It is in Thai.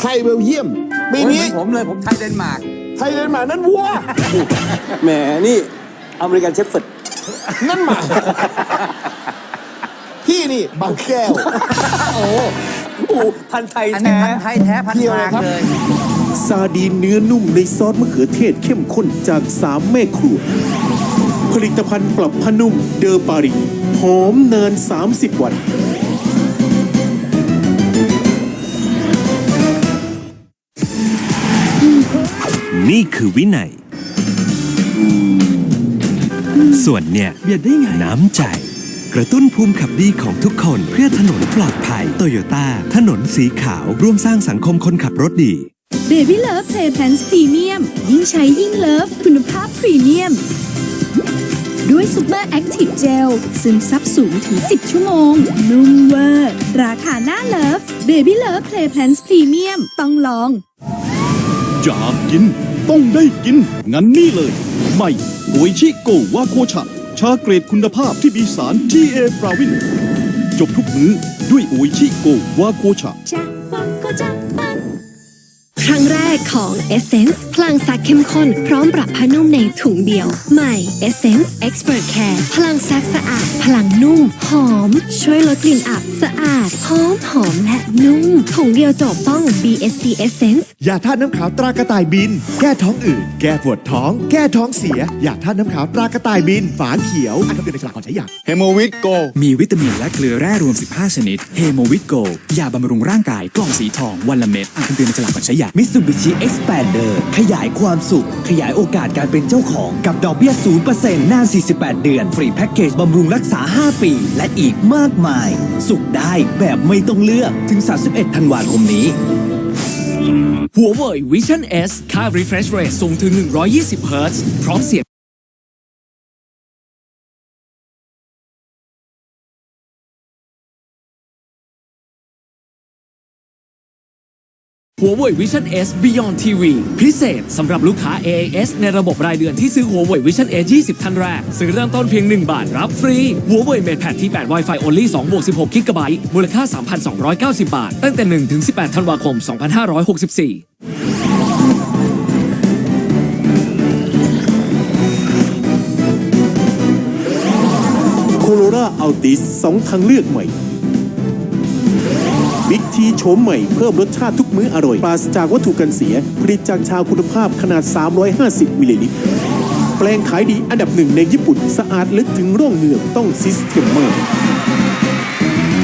ไทยเบลเยียมปีโอ้ยนี้เหมือนผมเลยผมไทยเดนมาร์กไทยเดนมาร์กนั่นวัว แหมนี่อเมริกันเชฟเฟิร์ดนั่นหมาพี่นี่บางแก้วโอ้พันธุ์ไทยอันนี้แท้พันธุ์ไทยแท้พันเกี่ธุ์ยวกเลยลางครับเลยซาดีนเนื้อนุ่มในซอสมะเขือเทศเข้มข้นจากสามแม่ครัว ผลิตภัณฑ์ปรับผ้านุ่มเดอปารีหอมนาน 30 วัน นี่คือวินัย ส่วนเนี่ย เบียดได้ไง น้ำใจ กระตุ้นภูมิขับดีของทุกคนเพื่อถนนปลอดภัยโตโยต้าถนนสีขาวร่วมสร้างสังคมคนขับรถดีเบบี้เลิฟเพลย์แพนส์พรีเมียมยิ่งใช้ยิ่งเลิฟคุณภาพพรีเมียม ด้วยซูเปอร์แอคทีฟเจลซึมซับสูงถึง 10 ชั่วโมง นุ่มเวอร์ ราคาหน้าเลิฟเบบี้เลิฟเพลย์แพนส์พรีเมียมต้องลอง อยากกิน ต้องได้กิน งั้นนี่เลย ใหม่โออิชิโกวาโคชะชาเกรดคุณภาพที่มีสาร TA ปราวิน จบทุกมื้อด้วยโออิชิโกวาโคชะ ครั้งแรกของ Essence พลังซักเข้มข้น พร้อมปรับผ้านุ่มในถุงเดียว ใหม่ Essence Expert Care พลังซักสะอาด พลังนุ่ม หอม ช่วยลดกลิ่นอับสะอาด หอมหอมและนุ่ม ถุงเดียวจบต้อง BSC Essence ยาท่าตุน้ำขาวตรากระต่ายบิน แก้ท้องอืดแก้ปวดท้อง แก้ท้องเสีย ยาท่าตุน้ำขาวตรากระต่ายบิน ฝาเขียวอ่านคำเตือนในฉลากก่อนใช้ยาเฮโมวิตโกมีวิตามินและเกลือแร่รวม 15 ชนิดเฮโมวิตโกยาบำรุงร่างกายกล่องสีทองวันละเม็ดอ่านคำเตือนในฉลากก่อนใช้ยามิสูบิชิ Expander ขยายความสุข ขยายโอกาสการเป็นเจ้าของกับดอกเบี้ย 0%นาน 48 เดือน ฟรีแพ็กเกจบำรุงรักษา 5 ปี และอีกมากมาย สุขได้แบบไม่ต้องเลือกถึง 31 ธันวาคมนี้หัวเว่ย Vision S ค่า refresh rate สูงถึง 120 Hz พร้อมเสียง หัวเว่ย Vision S Beyond TV พิเศษสำหรับลูกค้า AIS ในระบบรายเดือนที่ซื้อหัวเว่ย Vision S 20 ท่านแรก ซื้อเริ่มต้นเพียง 1 บาทรับฟรีหัวเว่ยเมดแพดที่ 8 Wi-Fi only 2บวก16กิกะไบต์มูลค่า 3,290 บาท ตั้งแต่ 1 ถึง 18 ธันวาคม 2564โคโรราอัลติสสองทางเลือกใหม่ บิ๊กทีโฉมใหม่เพิ่มรสชาติทุกมื้ออร่อย ปราศจากวัตถุกันเสีย ผลิตจากชาวคุณภาพขนาด 350 มิลลิลิตร แปลงขายดีอันดับหนึ่งในญี่ปุ่น สะอาดลึกถึงร่องเหงือกต้องซิสเทมเมอร์